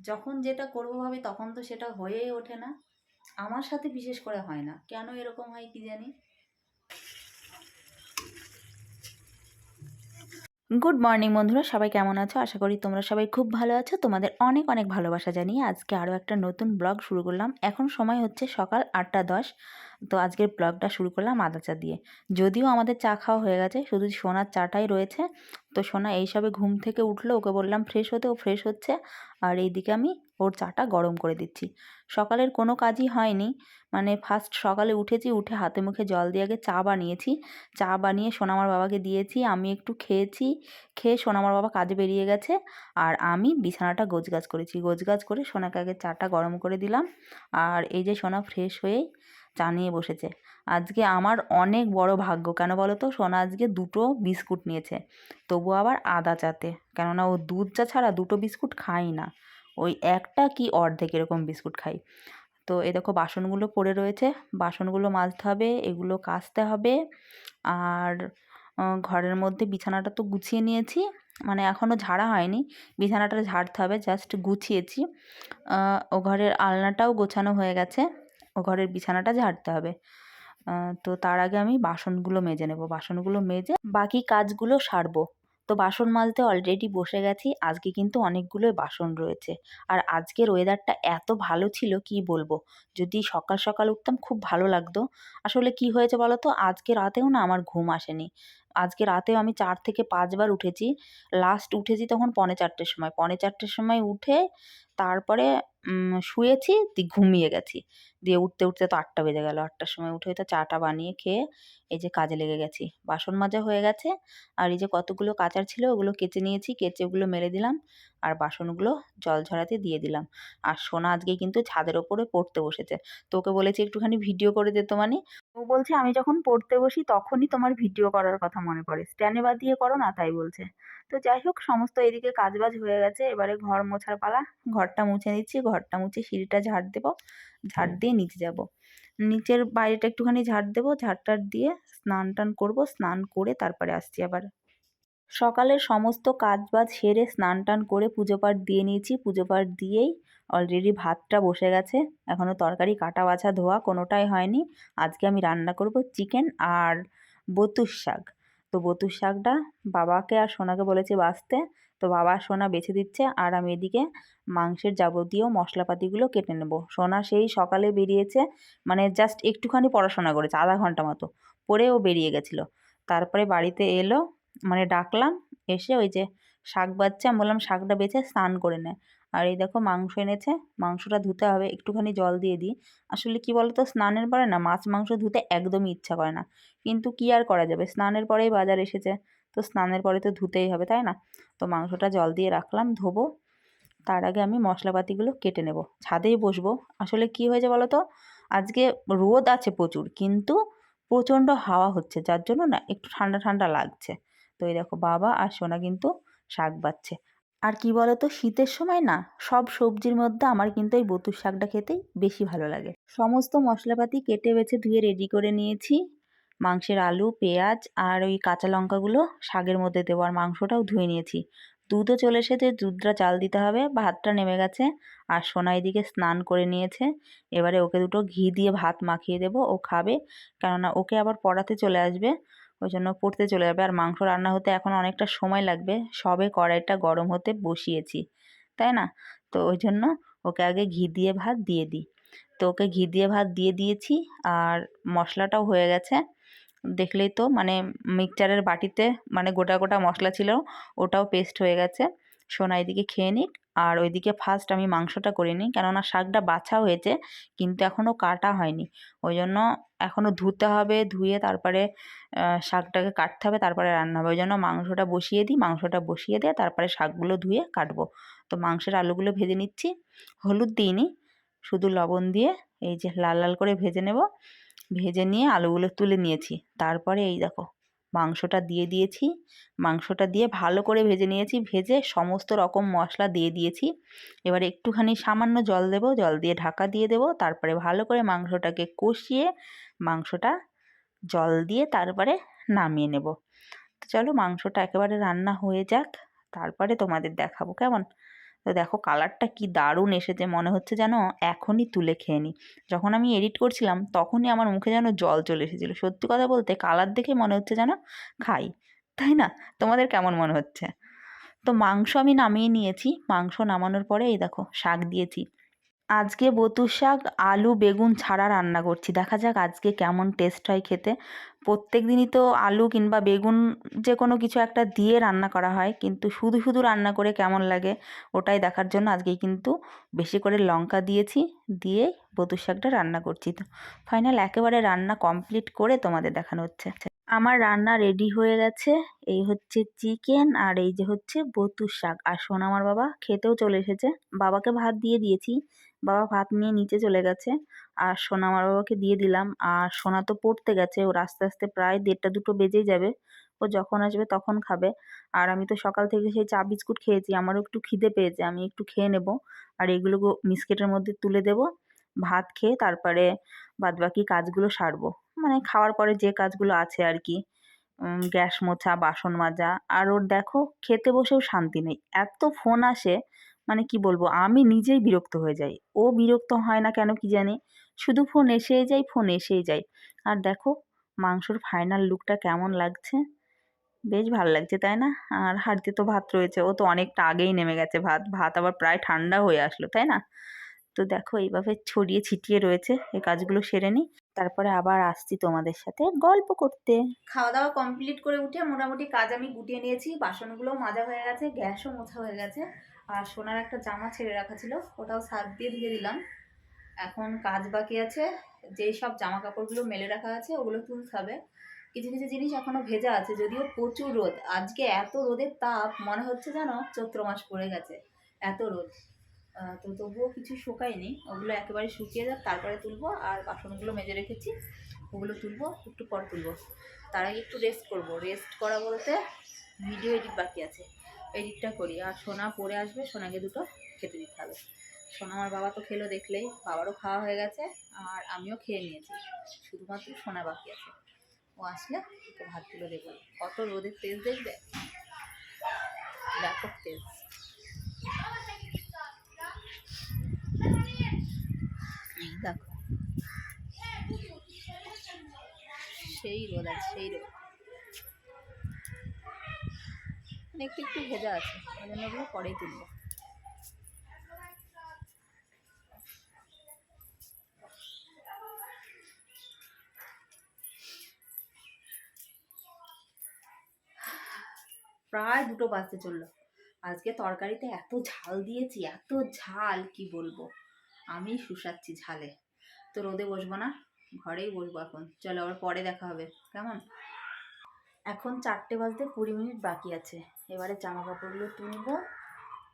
যখন যেটা করব ভাবি তখন তো সেটা হয়েই ওঠে না। আমার সাথে বিশেষ করে হয় না। কেন এরকম হয় কি জানি? গুড মর্নিং বন্ধুরা, সবাই কেমন আছো? আশা করি তোমরা সবাই খুব ভালো আছো। তোমাদের অনেক অনেক ভালোবাসা জানিয়ে আজকে আরও একটা নতুন ব্লগ শুরু করলাম। এখন সময় হচ্ছে সকাল আটটা দশ। তো আজকের ব্লগটা শুরু করলাম আদা চা দিয়ে। যদিও আমাদের চা খাওয়া হয়ে গেছে, শুধু সোনার চাটাই রয়েছে। তো সোনা এইসবে ঘুম থেকে উঠল, ওকে বললাম ফ্রেশ হতে, ও ফ্রেশ হচ্ছে। আর এইদিকে আমি ওর চাটা গরম করে দিচ্ছি। সকালের কোনো কাজই হয়নি। মানে ফার্স্ট সকালে উঠেছি, উঠে হাতে মুখে জল দিয়ে আগে চা বানিয়েছি। চা বানিয়ে সোনামার বাবাকে দিয়েছি, আমি একটু খেয়েছি, খেয়ে সোনামার বাবা কাজে বেরিয়ে গেছে। আর আমি বিছানাটা গোছগাছ করেছি। গোছগাছ করে সোনাকে আগে চাটা গরম করে দিলাম। আর এই যে সোনা ফ্রেশ হয়েই চা নিয়ে বসেছে। আজকে আমার অনেক বড় ভাগ্য। কেন বলো তো সোনা আজকে দুটো বিস্কুট নিয়েছে। তবু আবার আদা চাতে। কেননা ও দুধ চা ছাড়া দুটো বিস্কুট খাই না। ওই একটা কি অর্ধেক এরকম বিস্কুট খাই। তো এ দেখো বাসনগুলো পড়ে রয়েছে। বাসনগুলো মাজতে হবে, এগুলো কাচতে হবে। আর ঘরের মধ্যে বিছানাটা তো গুছিয়ে নিয়েছি। মানে এখনও ঝাড়া হয়নি। বিছানাটা ঝাড়তে হবে, জাস্ট গুছিয়েছি। ও ঘরের আলনাটাও গোছানো হয়ে গেছে। ঘরের বিছানাটা ঝাড়তে হবে। তো তার আগে আমি বাসনগুলো মেজে নেব। বাসনগুলো মেজে বাকি কাজগুলো সারবো। তো বাসন মাজতে অলরেডি বসে গেছি। আজকে কিন্তু অনেকগুলো বাসন রয়েছে। আর আজকের ওয়েদারটা এত ভালো ছিল, কি বলব? যদি সকাল সকাল উঠতাম খুব ভালো লাগতো। আসলে কি হয়েছে বলো তো আজকে রাতেও না আমার ঘুম আসেনি। আজকে রাতেও আমি চার থেকে পাঁচবার উঠেছি। লাস্ট উঠেছি তখন পনে চারটের সময়। পনে চারটের সময় উঠে তারপরে শুয়েছি, দি, ঘুমিয়ে গেছি। দিয়ে উঠতে উঠতে তো আটটা বেজে গেল। আটটার সময় উঠে তো চাটা বানিয়ে খেয়ে এই যে কাজে লেগে গেছি। বাসন মাজা হয়ে গেছে। আর এই যে কতগুলো কাচার ছিল ওগুলো কেচে নিয়েছি, কেচে ওগুলো মেরে দিলাম। আর বাসনগুলো জল ঝরাতে দিয়ে দিলাম। আর সোনা আজকে কিন্তু ছাদের ওপরে পড়তে বসেছে। তোকে বলেছি একটুখানি ভিডিও করে দিতে মানে। ও বলছে, আমি যখন পড়তে বসি তখনই তোমার ভিডিও করার কথা মনে পড়ে। স্ট্যান্ডে বাদ দিয়ে করো না, তাই বলছে। তো যাই হোক, সমস্ত এদিকে কাজবাজ হয়ে গেছে। এবারে ঘর মোছার পালা ঘরটা মুছে নিচ্ছি ঘরটা মুছে সিঁড়িটা ঝাড় দেবো ঝাড় দিয়ে নিচে যাব। নিচের বাইরেটা একটুখানি ঝাড় দেবো ঝাড় টাড় দিয়ে স্নান টান করব স্নান করে তারপরে আসছি আবার। সকালের সমস্ত কাজ বাজ সেরে স্নান টান করে পুজো পাঠ দিয়ে নিয়েছি পুজো পাঠ দিয়েই অলরেডি ভাতটা বসে গেছে। এখনও তরকারি কাটা বাছা ধোয়া কোনোটাই হয়নি। আজকে আমি রান্না করব চিকেন আর বতুর শাক। তো বতুর শাকটা বাবাকে আর সোনাকে বলেছি বাছতে তো বাবা সোনা বেছে দিচ্ছে আর আমি এদিকে মাংসের যাবতীয় মশলাপাতিগুলো কেটে নেব। সোনা সেই সকালে বেরিয়েছে মানে জাস্ট একটুখানি পড়াশোনা করেছে, আধা ঘণ্টা মতো পরে ও বেরিয়ে গেছিল। তারপরে বাড়িতে এলো মানে ডাকলাম, এসে ওই যে শাক বাচ্চা আমি বললাম শাকটা বেছে স্নান করে নেয় আর এই দেখো মাংস এনেছে, মাংসটা ধুতে হবে, একটুখানি জল দিয়ে দিই। আসলে কি বলতো, স্নানের পরে না, মাছ মাংস ধুতে একদমই ইচ্ছা করে না। কিন্তু কি আর করা যাবে? স্নানের পরেই বাজার এসেছে। তো স্নানের পরে তো ধুতেই হবে, তাই না? তো মাংসটা জল দিয়ে রাখলাম, ধোবো। তার আগে আমি মশলাপাতিগুলো কেটে নেব। ছাদেই বসবো। আসলে কি হয়েছে বলো তো? আজকে রোদ আছে প্রচুর, কিন্তু প্রচণ্ড হাওয়া হচ্ছে, যার জন্য না একটু ঠান্ডা ঠান্ডা লাগছে। তো এই দেখো বাবা আর সোনা কিন্তু শাক বাচ্ছে। আর কি বলো তো, শীতের সময় না সব সবজির মধ্যে আমার কিন্তু এই বতুর শাকটা খেতেই বেশি ভালো লাগে। সমস্ত মশলাপাতি কেটে বেছে ধুয়ে রেডি করে নিয়েছি। মাংসের আলু, পেঁয়াজ আর ওই কাঁচা লঙ্কাগুলো শাকের মধ্যে দেবো। আর মাংসটাও ধুয়ে নিয়েছি। দুধও চলে এসেছে, দুধটা চাল দিতে হবে। ভাতটা নেমে গেছে আর সোনা এদিকে স্নান করে নিয়েছে। এবারে ওকে দুটো ঘি দিয়ে ভাত মাখিয়ে দেবো, ও খাবে। কেননা ওকে আবার পড়াতে চলে আসবে, ওই জন্য পড়তে চলে যাবে। আর মাংস রান্না হতে এখন অনেকটা সময় লাগবে। সবে কড়াইটা গরম হতে বসিয়েছি, তাই না? তো ওই জন্য ওকে আগে ঘি দিয়ে ভাত দিয়ে দিই। তো ওকে ঘি দিয়ে ভাত দিয়ে দিয়েছি আর মশলাটাও হয়ে গেছে। দেখলেই তো মানে মিক্সচারের বাটিতে মানে গোটা গোটা মশলা ছিল, ওটাও পেস্ট হয়ে গেছে। সোনা এদিকে খেয়ে নিক, আর ওইদিকে ফার্স্ট আমি মাংসটা করে নিই, কেননা শাকটা বাছা হয়েছে, কিন্তু এখনও কাটা হয়নি। ওই জন্য এখনও ধুতে হবে, ধুয়ে তারপরে শাকটাকে কাটতে হবে, তারপরে রান্না হবে। ওই জন্য মাংসটা বসিয়ে দিই, মাংসটা বসিয়ে দিয়ে তারপরে শাকগুলো ধুয়ে কাটবো। তো মাংসের আলুগুলো ভেজে নিচ্ছি, হলুদ দিইনি, শুধু লবণ দিয়ে এই যে লাল লাল করে ভেজে নেব। ভেজে নিয়ে আলুগুলো তুলে নিয়েছি। তারপরে এই দেখো, মাংসটা দিয়ে দিয়েছি। মাংসটা দিয়ে ভালো করে ভেজে নিয়েছি। ভেজে সমস্ত রকম মশলা দিয়ে দিয়েছি। এবার একটুখানি সামান্য জল দেব। জল দিয়ে ঢাকা দিয়ে দেব। তারপরে ভালো করে মাংসটাকে কষিয়ে মাংসটা জল দিয়ে তারপরে নামিয়ে নেব। তো চলো মাংসটা একেবারে রান্না হয়ে যাক। তারপরে তোমাদের দেখাবো। কেমন? তো দেখো কালারটা কি দারুণ এসেছে, মনে হচ্ছে যেন এখনই তুলে খেয়ে নিই যখন আমি এডিট করছিলাম তখনই আমার মুখে যেন জল চলে এসেছিল। সত্যি কথা বলতে কালার দেখে মনে হচ্ছে যেন খাই, তাই না? তোমাদের কেমন মনে হচ্ছে? তো মাংস আমি নামিয়ে নিয়েছি, মাংস নামানোর পরে এই দেখো শাক দিয়েছি। আজকে বতুর শাক, আলু, বেগুন ছাড়া রান্না করছি। দেখা যাক আজকে কেমন টেস্ট হয় খেতে। প্রত্যেক দিনই তো আলু কিংবা বেগুন যে কোনো কিছু একটা দিয়ে রান্না করা হয়, কিন্তু শুধু শুধু রান্না করে কেমন লাগে ওটাই দেখার জন্য আজকে কিন্তু বেশি করে লঙ্কা দিয়েছি, দিয়ে বতুর শাকটা রান্না করছি। তো ফাইনাল একেবারে রান্না কমপ্লিট করে তোমাদের দেখানো হচ্ছে। আমার রান্না রেডি হয়ে গেছে, এই হচ্ছে চিকেন আর এই যে হচ্ছে বতুর শাক। আর সোনা আমার বাবা, খেতেও চলে এসেছে। বাবাকে ভাত দিয়ে দিয়েছি, বাবা ভাত নিয়ে নিচে চলে গেছে। আর সোনা আমার বাবাকে দিয়ে দিলাম। আর সোনা তো পড়তে গেছে, ওর আস্তে আস্তে প্রায় দেড়টা দুটো বেজেই যাবে। ও যখন আসবে তখন খাবে। আর আমি তো সকাল থেকে সেই চা বিস্কুট খেয়েছি, আমারও একটু খিদে পেয়েছে, আমি একটু খেয়ে নেব। আর এগুলো মিসকেটের মধ্যে তুলে দেব, ভাত খেয়ে তারপরে বাদবাকি কাজগুলো সারবো। মানে খাওয়ার পরে যে কাজগুলো আছে আর কি। গ্যাস মোছা, বাসন মাজা। আর ওর দেখো, খেতে বসেও শান্তি নেই। এত ফোন আসে মানে কি বলব, আমি নিজেই বিরক্ত হয়ে যাই। ও বিরক্ত হয় না কেন কি জানি? শুধু ফোন এসেই যায় ফোন এসেই যায়। আর দেখো, মাংসর ফাইনাল লুকটা কেমন লাগছে? বেশ ভালো লাগছে, তাই না? আর হাঁড়িতে তো ভাত রয়েছে, ও তো অনেকটা আগেই নেমে গেছে ভাত। ভাত আবার প্রায় ঠান্ডা হয়ে আসলো, তাই না? তো দেখো, এইভাবে ছড়িয়ে ছিটিয়ে রয়েছে এই কাজগুলো সেরে নিই। তারপরে আবার আসছি তোমাদের সাথে গল্প করতে। খাওয়া দাওয়া কমপ্লিট করে উঠে মোটামুটি কাজ আমি গুটিয়ে নিয়েছি। বাসনগুলোও মাজা হয়ে গেছে, গ্যাসও মোছা হয়ে গেছে। আর সোনার একটা জামা ছেড়ে রাখা ছিল, ওটাও সার দিয়ে ধুয়ে দিলাম। এখন কাজ বাকি আছে, যেই সব জামা কাপড়গুলো মেলে রাখা আছে ওগুলো তুলতে হবে। কিছু কিছু জিনিস এখনও ভেজা আছে, যদিও প্রচুর রোদ। আজকে এত রোদের তাপ, মনে হচ্ছে যেন চৈত্র মাস পড়ে গেছে। এত রোদ। তো তবুও কিছু শুকায়নি। ওগুলো একেবারে শুকিয়ে যাক, তারপরে তুলবো। আর বাসনগুলো মেজে রেখেছি, ওগুলো তুলবো, একটু পর তুলবো। তার আগে একটু রেস্ট করব। রেস্ট করা বলতে ভিডিও এডিট বাকি আছে। এডিটটা করি। আর সোনা পরে আসবে, সোনাকে দুটো খেতে দিতে হবে। সোনা আমার বাবা তো খেলো দেখলেই, বাবারও খাওয়া হয়ে গেছে, আর আমিও খেয়ে নিয়েছি। শুধুমাত্র সোনা বাকি আছে। ও আসলে ওকে ভাতগুলো দেবো। কত রোদের তেজ দেখবে? ব্যাপক তেজ। দেখো। সেই রোদ আছে সেই রোদ। মানে একটু একটু ভেজা আছে, ওই জন্য ওগুলো পরেই তুলবো। প্রায় দুটো বাজতে চলল। আজকে তরকারিতে এত ঝাল দিয়েছি, এত ঝাল, কি বলব? আমি শুষাচ্ছি ঝালে। তো রোদে বসবো না, ঘরেই বসবো এখন। চলো, আবার পরে দেখা হবে। কেমন? এখন চারটে বাজতে কুড়ি মিনিট বাকি আছে। এবারে জামা কাপড়গুলো তুলবো,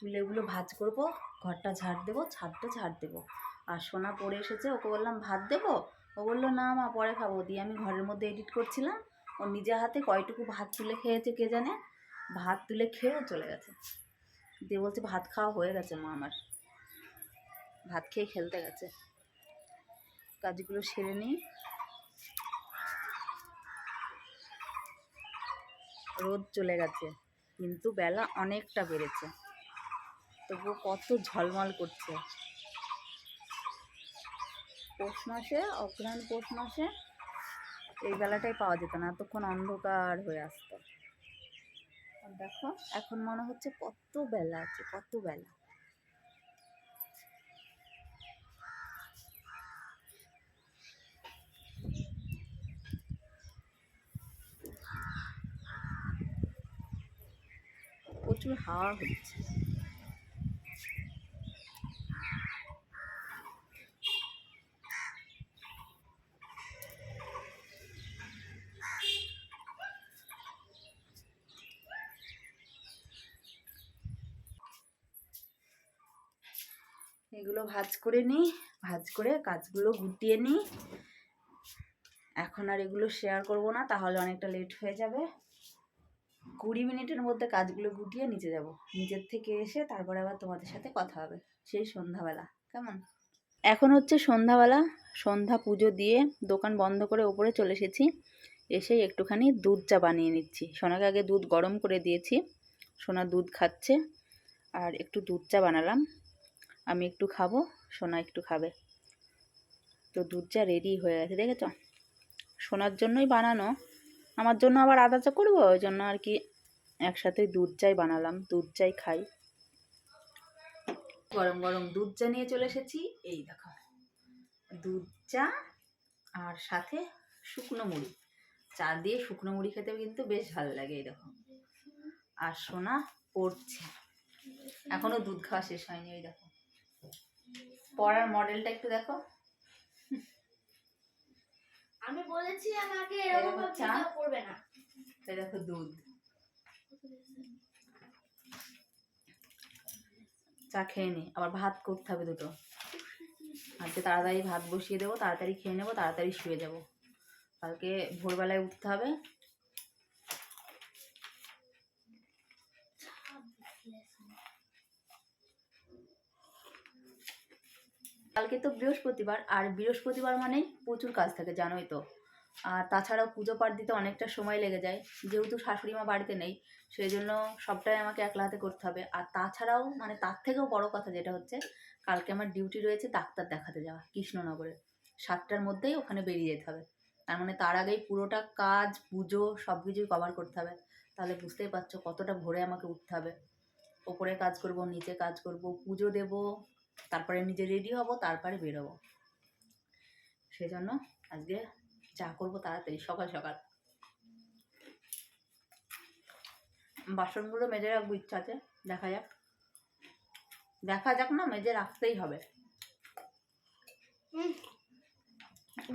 তুলে এগুলো ভাজ করব, ঘরটা ঝাড় দেবো, ছাদটা ঝাড় দেবো। আর সোনা পড়ে এসেছে, ওকে বললাম, ভাত দেবো? ও বলল, না মা, পরে খাব। দিয়ে আমি ঘরের মধ্যে এডিট করছিলাম। ও নিজের হাতে কয়টুকু ভাত তুলে খেয়েছে কে জানে? ভাত তুলে খেয়েও চলে গেছে। দিয়ে বলছে, ভাত খাওয়া হয়ে গেছে মা আমার। ভাত খেয়ে খেলতে গেছে। কাজগুলো সেরে নিই। রোদ চলে গেছে, কিন্তু বেলা অনেকটা বেড়েছে। তবুও কত ঝলমল করছে। পৌষ মাসে অগ্রহায়ণ পৌষ মাসে এই বেলাটাই পাওয়া যেত না, এতক্ষণ অন্ধকার হয়ে আসতো। দেখো এখন মনে হচ্ছে কত বেলা আছে কত বেলা। প্রচুর হাওয়া হচ্ছে এগুলো ভাজ করে নিই, ভাজ করে কাজগুলো গুটিয়ে নিই। এখন আর এগুলো শেয়ার করব না, তাহলে অনেকটা লেট হয়ে যাবে। কুড়ি মিনিটের মধ্যে কাজগুলো গুটিয়ে নিচে যাব। নিচের থেকে এসে তারপরে আবার তোমাদের সাথে কথা হবে, সেই সন্ধ্যাবেলা। কেমন? এখন হচ্ছে সন্ধ্যাবেলা, সন্ধ্যা পুজো দিয়ে দোকান বন্ধ করে ওপরে চলে এসেছি। এসেই একটুখানি দুধ চা বানিয়ে নিচ্ছি। সোনাকে আগে দুধ গরম করে দিয়েছি, সোনা দুধ খাচ্ছে, আর একটু দুধ চা বানালাম। আমি একটু খাব, সোনা একটু খাবে। তো দুধ চা রেডি হয়ে গেছে, দেখেছ? সোনার জন্যই বানানো। আমার জন্য আবার আদা চা করব? ওই জন্য আর কি একসাথে দুধ চাই বানালাম দুধ চাই খাই। গরম গরম দুধ চা নিয়ে চলে এসেছি। এই দেখো দুধ চা আর সাথে শুকনো মুড়ি। চা দিয়ে শুকনো মুড়ি খেতে কিন্তু বেশ ভালো লাগে, এই দেখো। আর সোনা পড়ছে। এখনও দুধ খাওয়া শেষ হয়নি, এই দেখো। পড়ার মডেলটা একটু দেখো। আমি বলেছি আমাকে এরকম চা? করবে না। এই দেখো দুধ। চা খেয়ে নি আবার ভাত করতে হবে দুটো। আজকে তাড়াতাড়ি ভাত বসিয়ে দেবো তাড়াতাড়ি খেয়ে নেব তাড়াতাড়ি শুয়ে যাব। কালকে ভোরবেলায় উঠতে হবে কালকে তো বৃহস্পতিবার, আর বৃহস্পতিবার মানেই প্রচুর কাজ থাকে, জানোই তো। আর তাছাড়াও পুজো পাঠ দিতে অনেকটা সময় লেগে যায়, যেহেতু শাশুড়ি মা বাড়িতে নেই, সেই জন্য সবটাই আমাকে একলা হাতে করতে হবে। আর তাছাড়াও মানে তার থেকেও বড় কথা যেটা হচ্ছে, কালকে আমার ডিউটি রয়েছে ডাক্তার দেখাতে যাওয়া, কৃষ্ণনগরে। সাতটার মধ্যেই ওখানে বেরিয়ে যেতে হবে। তার মানে তার আগেই পুরোটা কাজ, পুজো সব কিছুই কভার করতে হবে। তাহলে বুঝতেই পারছ কতটা ভোরে আমাকে উঠতে হবে। ওপরে কাজ করব, নিচে কাজ করব, পুজো দেব তারপরে নিজে রেডি হব তারপরে বেরোবো। সেজন্য আজকে চা করব তাড়াতাড়ি সকাল সকাল। বাসনগুলো মেজে রাখব ইচ্ছা আছে দেখা যাক। দেখা যাক না মেজে রাখতেই হবে।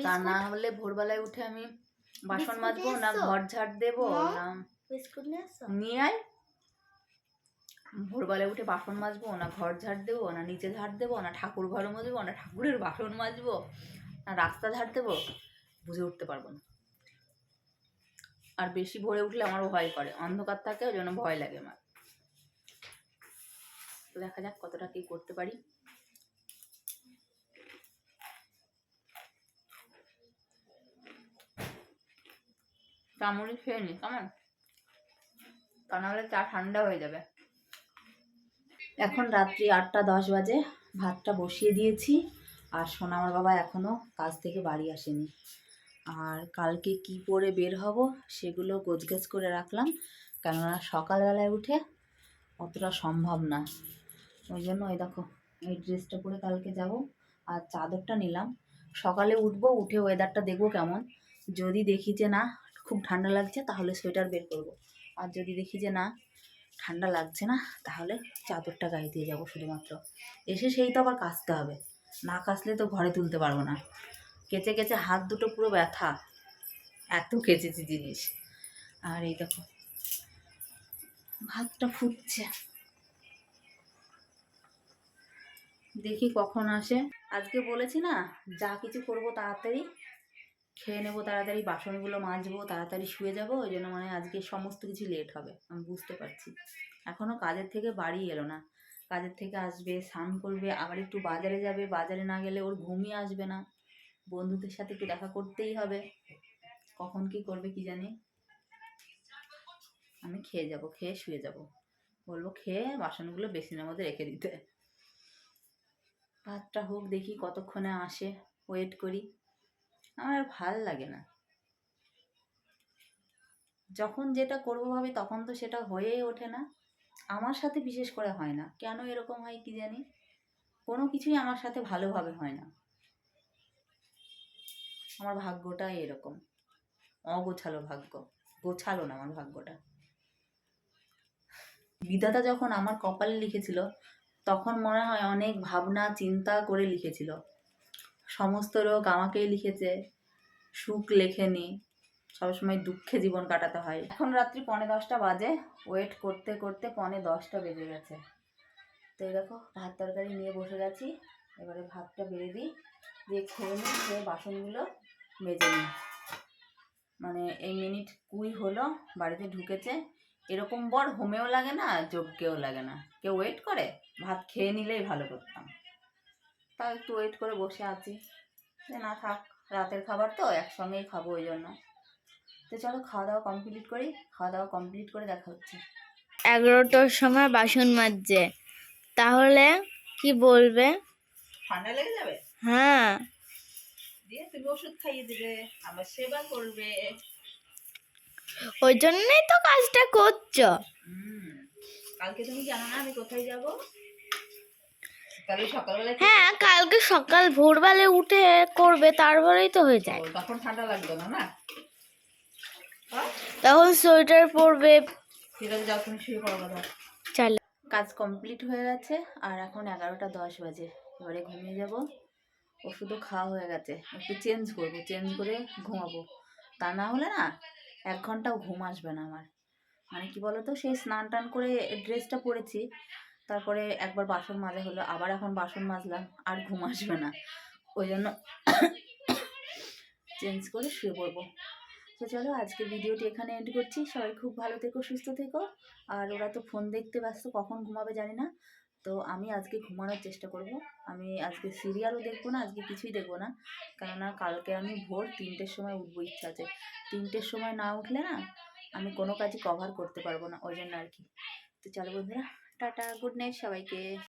তা না হলে ভোরবেলায় উঠে আমি বাসন মাজবো না ঘর ঝাড় দেবো না নিয়ে আয়। ভোরবেলায় উঠে বাসন মাজবো না ঘর ঝাড় দেবো, না নিচে ঝাড় দেবো, না ঠাকুর ঘর মাজবো, না ঠাকুরের বাসন মাজবো, না রাস্তা ঝাড় দেবো, বুঝে উঠতে পারব না। আর বেশি ভোরে উঠলে আমারও ভয় করে, অন্ধকার থাকে, ওই জন্য ভয় লাগে আমার। তো দেখা যাক কতটা কি করতে পারি। চামড়ি খেয়ে নি, কেমন? তা নাহলে চা ঠান্ডা হয়ে যাবে। এখন রাত্রি আটটা দশ বাজে, ভাতটা বসিয়ে দিয়েছি। আর সোনা আমার বাবা এখনও কাজ থেকে বাড়ি আসেনি। আর কালকে কি পরে বের হব সেগুলো গোছগাছ করে রাখলাম। কেননা সকালবেলায় উঠে অতটা সম্ভব না। ওই জন্য ওই দেখো, এই ড্রেসটা পরে কালকে যাব। আর চাদরটা নিলাম। সকালে উঠবো, উঠে ওয়েদারটা দেখব কেমন। যদি দেখি যে না, খুব ঠান্ডা লাগছে, তাহলে সোয়েটার বের করব। আর যদি দেখি যে না ঠান্ডা লাগছে না, তাহলে চাদরটা গায়ে দিয়ে যাব শুধুমাত্র। এসে সেই তো আবার কাচতে হবে। না কাচলে তো ঘরে তুলতে পারব না। কেচে কেচে হাত দুটো পুরো ব্যথা। এত কেচেছি জিনিস। আর এই দেখো, ভাতটা ফুটছে। দেখি কখন আসে। আজকে বলেছি না, যা কিছু করব তাড়াতাড়ি খেয়ে নেব তাড়াতাড়ি, বাসনগুলো মাজবো, তাড়াতাড়ি শুয়ে যাব, ওই জন্য মানে আজকে সমস্ত কিছু লেট হবে, আমি বুঝতে পারছি। এখনও কাজের থেকে বাড়ি এলো না। কাজের থেকে আসবে, স্নান করবে, আবার একটু বাজারে যাবে, বাজারে না গেলে ওর ঘুমই আসবে না। বন্ধুদের সাথে একটু দেখা করতেই হবে। কখন কি করবে কি জানি? আমি খেয়ে যাব, খেয়ে শুয়ে যাব। বলব খেয়ে বাসনগুলো বেসিনের মধ্যে রেখে দিতে। ভাতটা হোক, দেখি কতক্ষণে আসে। ওয়েট করি। আমার আর ভালো লাগে না। যখন যেটা করব ভাবি তখন তো সেটা হয়েই ওঠে না। আমার সাথে বিশেষ করে হয় না। কেন এরকম হয় কি জানি? কোনো কিছুই আমার সাথে ভালোভাবে হয় না। আমার ভাগ্যটাই এরকম। অগোছালো ভাগ্য। গোছালো না আমার ভাগ্যটা। বিধাতা যখন আমার কপালে লিখেছিল, তখন মনে হয় অনেক ভাবনা, চিন্তা করে লিখেছিল। সমস্ত রোগ আমাকেই লিখেছে। সুখ লেখেনি। সবসময় দুঃখে জীবন কাটাতে হয়। এখন রাত্রি পনে দশটা বাজে। ওয়েট করতে করতে পনে দশটা বেজে গেছে। তো দেখো, ভাত তরকারি নিয়ে বসে গেছি। এবারে ভাতটা বেড়ে দিই। দিয়ে খেয়ে নিই, খেয়ে বাসনগুলো মেজে নিই। মানে এই মিনিট কুড়ি হলো, বাড়িতে ঢুকেছে। এরকম বর হোমেও লাগে না, যজ্ঞেও লাগে না। কেউ ওয়েট করে? ভাত খেয়ে নিলেই ভালো করতাম। তাও একটু ওয়েট করে বসে আছি। যে না থাক রাতের খাবার তো একসঙ্গেই খাব ওই জন্য। তো চলো খাওয়া দাওয়া কমপ্লিট করি খাওয়া দাওয়া কমপ্লিট করে দেখা হচ্ছে। এগারোটার সময় বাসন মাজছে। তাহলে কি বলবে? ঠান্ডা লেগে যাবে? হ্যাঁ। দিয়ে তুমি ওষুধ খাইয়ে দিবে আবার সেবা করবে। ওই জন্যই তো কাজটা করছ। কালকে তুমি জানো না আমি কোথায় যাব? কালকে সকালবেলা হ্যাঁ কালকে সকাল ভোরবেলা উঠে করবে তারপরেই তো হয়ে যায়। তখন ঠান্ডা লাগবে না না? তখন সোয়েটার পরবে। ঠিক যাও তুমি শুয়ে পড়ো দাও চাল। কাজ কমপ্লিট হয়ে গেছে আর এখন এগারোটা দশ বাজে। এবারে ঘুমিয়ে যাব। ওষুধও খাওয়া হয়ে গেছে। একটু চেঞ্জ করব চেঞ্জ করে ঘুমাবো। তা না হলে না এক ঘন্টাও ঘুম আসবে না আমার। মানে কি বলতো সেই স্নান টান করে ড্রেসটা পরেছি। তারপরে একবার বাসন মাজা হলো, আবার এখন বাসন মাজলাম, আর ঘুম আসবে না। ওই জন্য চেঞ্জ করে শুয়ে পড়ব। তো চলো আজকে ভিডিওটি এখানে এন্ড করছি। সবাই খুব ভালো থেকো, সুস্থ থেকো। আর ওরা তো ফোন দেখতে ব্যস্ত, কখন ঘুমাবে জানি না। তো আমি আজকে ঘুমানোর চেষ্টা করব। আমি আজকে সিরিয়ালও দেখব না, আজকে কিছুই দেখব না। কেননা কালকে আমি ভোর তিনটের সময় উঠবো, ইচ্ছা আছে। তিনটের সময় না উঠলে না, আমি কোনো কাজই কভার করতে পারব না, ওই জন্য আর কি। তো চলো বন্ধুরা। টাটা গুড নাইট সবাইকে।